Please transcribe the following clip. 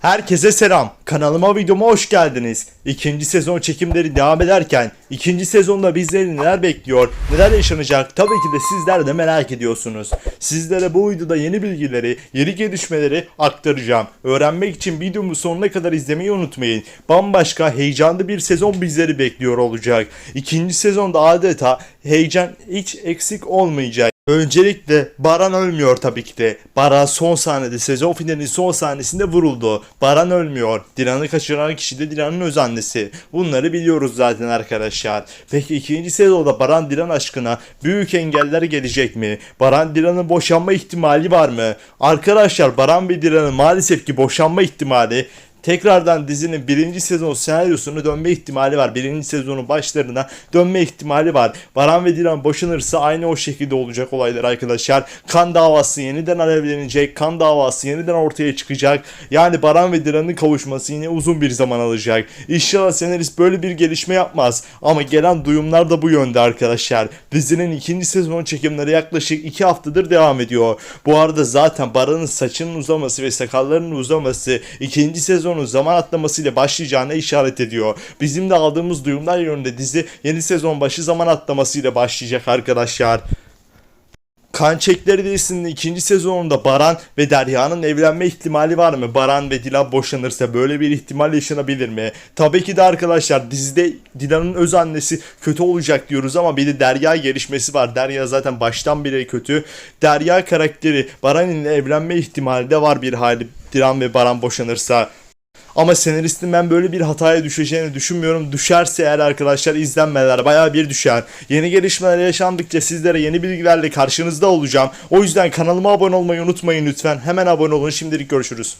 Herkese selam. Kanalıma videoma hoş geldiniz. İkinci sezon çekimleri devam ederken ikinci sezonda bizleri neler bekliyor, neler yaşanacak tabii ki de sizler de merak ediyorsunuz. Sizlere bu videoda yeni bilgileri, yeni gelişmeleri aktaracağım. Öğrenmek için videomu sonuna kadar izlemeyi unutmayın. Bambaşka heyecanlı bir sezon bizleri bekliyor olacak. İkinci sezonda adeta heyecan hiç eksik olmayacak. Öncelikle Baran ölmüyor tabii ki de. Baran son sahnede sezon finalinin son sahnesinde vuruldu. Baran ölmüyor. Dilan'ı kaçıran kişi de Dilan'ın öz annesi. Bunları biliyoruz zaten arkadaşlar. Peki ikinci sezonda Baran Dilan aşkına büyük engeller gelecek mi? Baran Dilan'ın boşanma ihtimali var mı? Arkadaşlar Baran ve Dilan'ın maalesef ki boşanma ihtimali tekrardan dizinin birinci sezon senaryosunu dönme ihtimali var. Birinci sezonun başlarına dönme ihtimali var. Baran ve Dilan boşanırsa aynı o şekilde olacak olaylar arkadaşlar. Kan davası yeniden alevlenecek. Kan davası yeniden ortaya çıkacak. Yani Baran ve Dilan'ın kavuşması yine uzun bir zaman alacak. İnşallah senarist böyle bir gelişme yapmaz. Ama gelen duyumlar da bu yönde arkadaşlar. Dizinin ikinci sezon çekimleri yaklaşık 2 haftadır devam ediyor. Bu arada zaten Baran'ın saçının uzaması ve sakallarının uzaması ikinci sezonun zaman atlamasıyla başlayacağına işaret ediyor. Bizim de aldığımız duyumlar yönünde dizi yeni sezon başı zaman atlamasıyla başlayacak arkadaşlar. Kan Çekleri dizisinin ikinci sezonunda Baran ve Derya'nın evlenme ihtimali var mı? Baran ve Dilan boşanırsa böyle bir ihtimal yaşanabilir mi? Tabii ki de arkadaşlar dizide Dilan'ın öz annesi kötü olacak diyoruz ama bir de Derya gelişmesi var. Derya zaten baştan beri kötü. Derya karakteri Baran ile evlenme ihtimali de var bir hali Dilan ve Baran boşanırsa. Ama senaristin ben böyle bir hataya düşeceğini düşünmüyorum. Düşerse eğer arkadaşlar izlenmeler bayağı bir düşer. Yeni gelişmeler yaşandıkça sizlere yeni bilgilerle karşınızda olacağım. O yüzden kanalıma abone olmayı unutmayın lütfen. Hemen abone olun. Şimdilik görüşürüz.